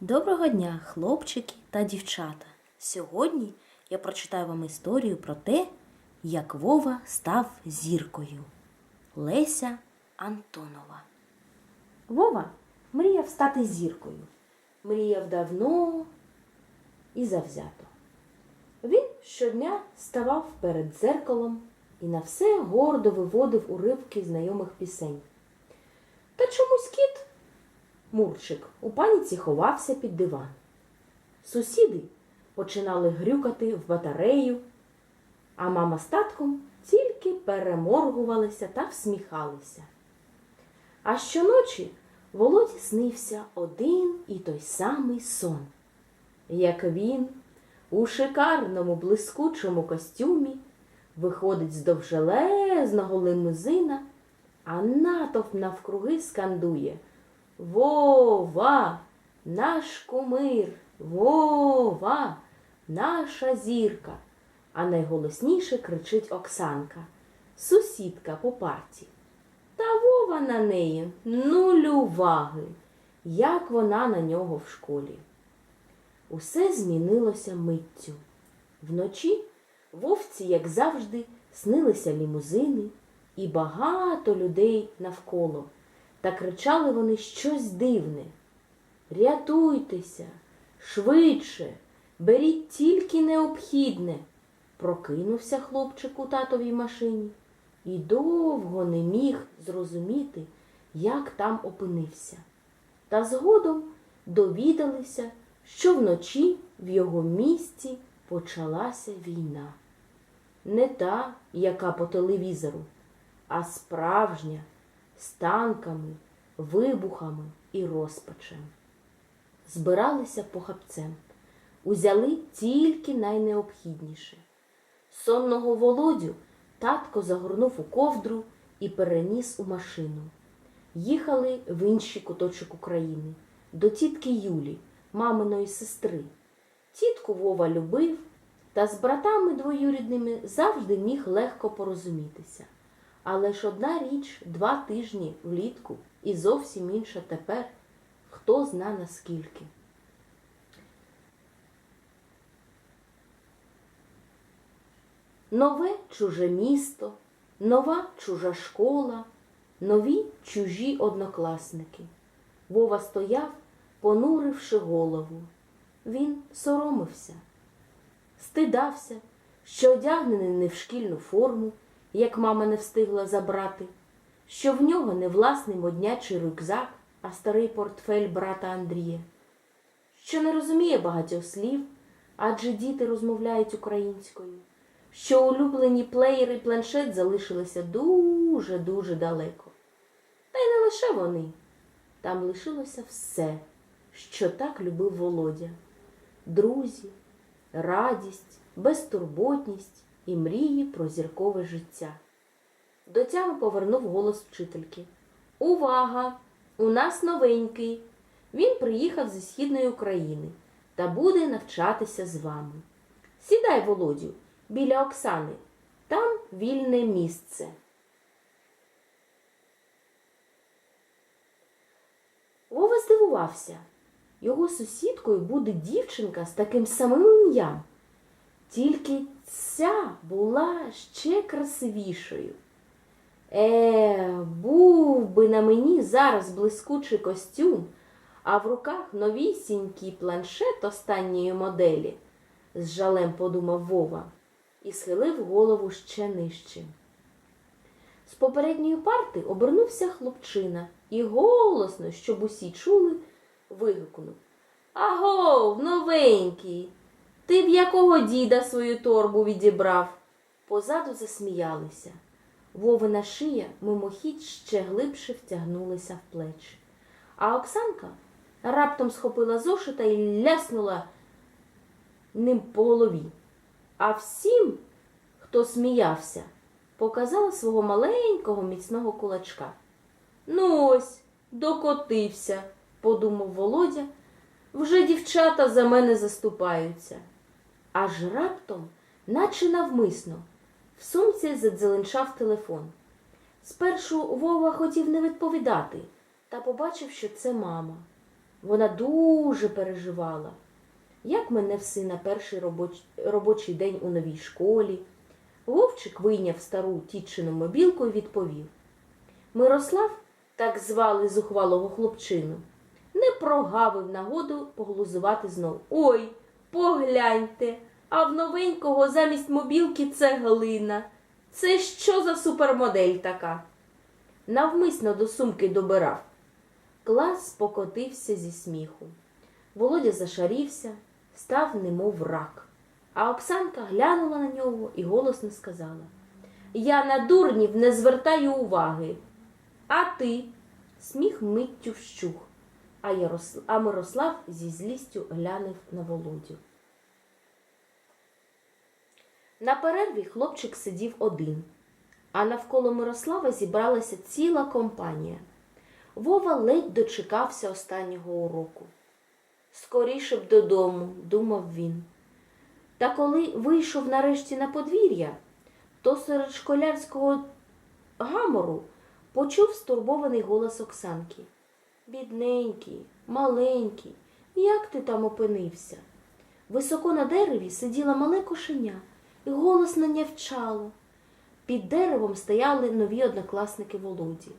Доброго дня, хлопчики та дівчата. Сьогодні я прочитаю вам історію про те, як Вова став зіркою. Леся Антонова. Вова мріяв стати зіркою. Мріяв давно і завзято. Він щодня ставав перед дзеркалом і на все гордо виводив уривки знайомих пісень. Та чомусь кіт Мурчик у паніці ховався під диван. Сусіди починали грюкати в батарею, а мама з татком тільки переморгувалися та всміхалися. А щоночі Володі снився один і той самий сон, як він у шикарному блискучому костюмі виходить з довжелезного лимузина, а натовп навкруги скандує Вова, наш кумир, Вова, наша зірка. А найголосніше кричить Оксанка, сусідка по парті. Та Вова на неї нуль уваги, як вона на нього в школі. Усе змінилося миттю. Вночі вовці, як завжди, снилися лімузини і багато людей навколо. Та кричали вони щось дивне. Рятуйтеся, швидше, беріть тільки необхідне. Прокинувся хлопчик у татовій машині і довго не міг зрозуміти, як там опинився. Та згодом довідалися, що вночі в його місті почалася війна. Не та, яка по телевізору, а справжня з танками, вибухами і розпачем. Збиралися похапцем, узяли тільки найнеобхідніше. Сонного володю татко загорнув у ковдру і переніс у машину. Їхали в інший куточок України, до тітки Юлі, маминої сестри. Тітку Вова любив, та з братами двоюрідними завжди міг легко порозумітися. Але ж одна річ два тижні влітку і зовсім інша тепер, хто зна наскільки. Нове чуже місто, нова чужа школа, нові чужі однокласники. Вова стояв, понуривши голову. Він соромився, стидався, що одягнений не в шкільну форму як мама не встигла забрати, що в нього не власний моднячий рюкзак, а старий портфель брата Андрія, що не розуміє багатьох слів, адже діти розмовляють українською, що улюблені плеєри і планшет залишилися дуже-дуже далеко. Та й не лише вони. Там лишилося все, що так любив Володя. Друзі, радість, безтурботність і мрії про зіркове життя. До тями повернув голос вчительки. Увага! У нас новенький. Він приїхав зі східної України та буде навчатися з вами. Сідай, Володю, біля Оксани. Там вільне місце. Вова здивувався. Його сусідкою буде дівчинка з таким самим ім'ям. Тільки ця була ще красивішою. Е, був би на мені зараз блискучий костюм, а в руках новісінький планшет останньої моделі, з жалем подумав Вова і схилив голову ще нижче. З попередньої парти обернувся хлопчина і голосно, щоб усі чули, вигукнув Агов, новенький! Ти в якого діда свою торбу відібрав? Позаду засміялися. Вовина шия мимохідь ще глибше втягнулася в плечі. А Оксанка раптом схопила зошита і ляснула ним по голові. А всім, хто сміявся, показала свого маленького міцного кулачка. Ну ось, докотився, подумав Володя. Вже дівчата за мене заступаються. Аж раптом, наче навмисно, в сумці задзеленчав телефон. Спершу Вова хотів не відповідати, та побачив, що це мама. Вона дуже переживала, як мене в сина перший робоч... робочий день у новій школі. Вовчик вийняв стару тітчину мобілку і відповів. Мирослав, так звали зухвалого хлопчину, не прогавив нагоду поглузувати знов. Ой, погляньте, а в новенького замість мобілки цеглина. Це що за супермодель така? Навмисно до сумки добирав. Клас покотився зі сміху. Володя зашарівся, став немов рак. А Оксанка глянула на нього і голосно сказала Я на дурнів не звертаю уваги. А ти? Сміх миттю вщух, а, Яросл... а Мирослав зі злістю глянув на Володю. На перерві хлопчик сидів один, а навколо Мирослава зібралася ціла компанія. Вова ледь дочекався останнього уроку. Скоріше б додому, думав він. Та коли вийшов нарешті на подвір'я, то серед школярського гамору почув стурбований голос Оксанки. Бідненький, маленький, як ти там опинився? Високо на дереві сиділа мале кошеня і голосно нявчало. Під деревом стояли нові однокласники Володі.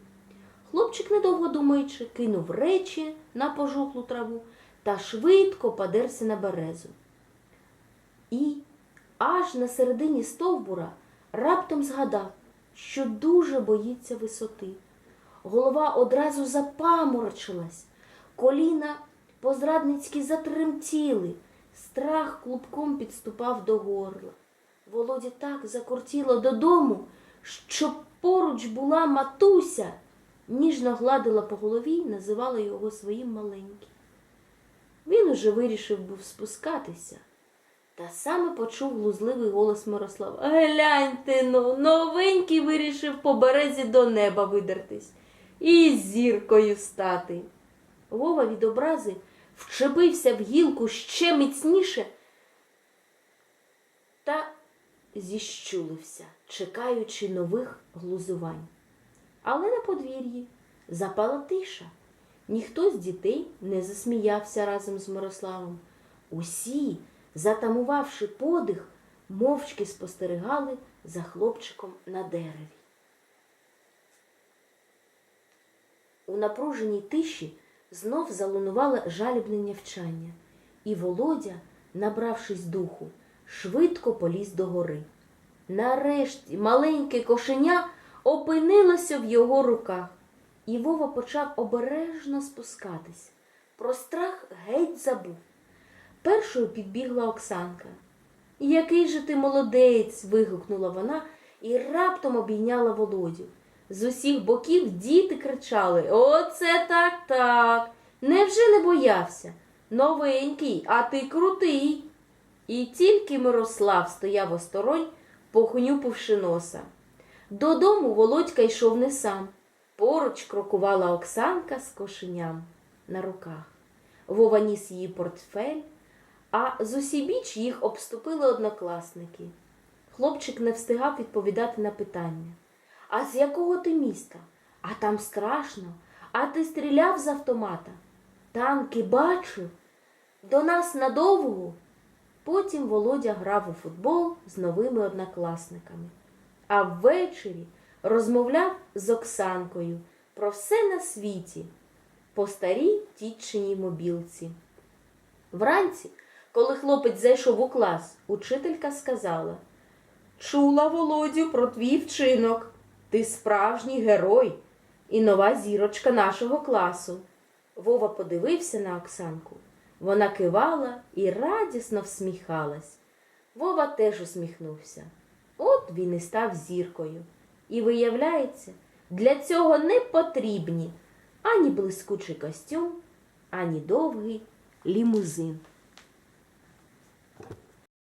Хлопчик, недовго думаючи, кинув речі на пожухлу траву та швидко подерся на березу. І аж на середині стовбура раптом згадав, що дуже боїться висоти. Голова одразу запаморочилась, коліна позрадницьки затремтіли, страх клубком підступав до горла. Володі так закортіло додому, що поруч була матуся, ніжно гладила по голові й називала його своїм маленьким. Він уже вирішив був спускатися. Та саме почув глузливий голос Мирослава. Гляньте ну, новенький вирішив по березі до неба видертись і зіркою стати. Вова від образи вчепився в гілку ще міцніше та зіщулився, чекаючи нових глузувань. Але на подвір'ї запала тиша. Ніхто з дітей не засміявся разом з Мирославом. Усі, затамувавши подих, мовчки спостерігали за хлопчиком на дереві. У напруженій тиші знов залунувало жалібне нявчання, і Володя, набравшись духу, швидко поліз до гори. Нарешті маленьке кошеня опинилося в його руках, і Вова почав обережно спускатись. Про страх геть забув. Першою підбігла Оксанка. Який же ти молодець. вигукнула вона і раптом обійняла Володю. З усіх боків діти кричали Оце так так. Невже не боявся? Новенький, а ти крутий. І тільки Мирослав стояв осторонь, похнюпивши носа. Додому Володька йшов не сам. Поруч крокувала Оксанка з кошеням на руках. Вова ніс її портфель, а з усібіч їх обступили однокласники. Хлопчик не встигав відповідати на питання. А з якого ти міста? А там страшно. А ти стріляв з автомата? Танки бачив? До нас надовго? Потім Володя грав у футбол з новими однокласниками, а ввечері розмовляв з Оксанкою про все на світі по старій тітчиній мобілці. Вранці, коли хлопець зайшов у клас, учителька сказала Чула, Володю, про твій вчинок. Ти справжній герой і нова зірочка нашого класу. Вова подивився на Оксанку. Вона кивала і радісно всміхалась. Вова теж усміхнувся. От він і став зіркою. І, виявляється, для цього не потрібні ані блискучий костюм, ані довгий лімузин.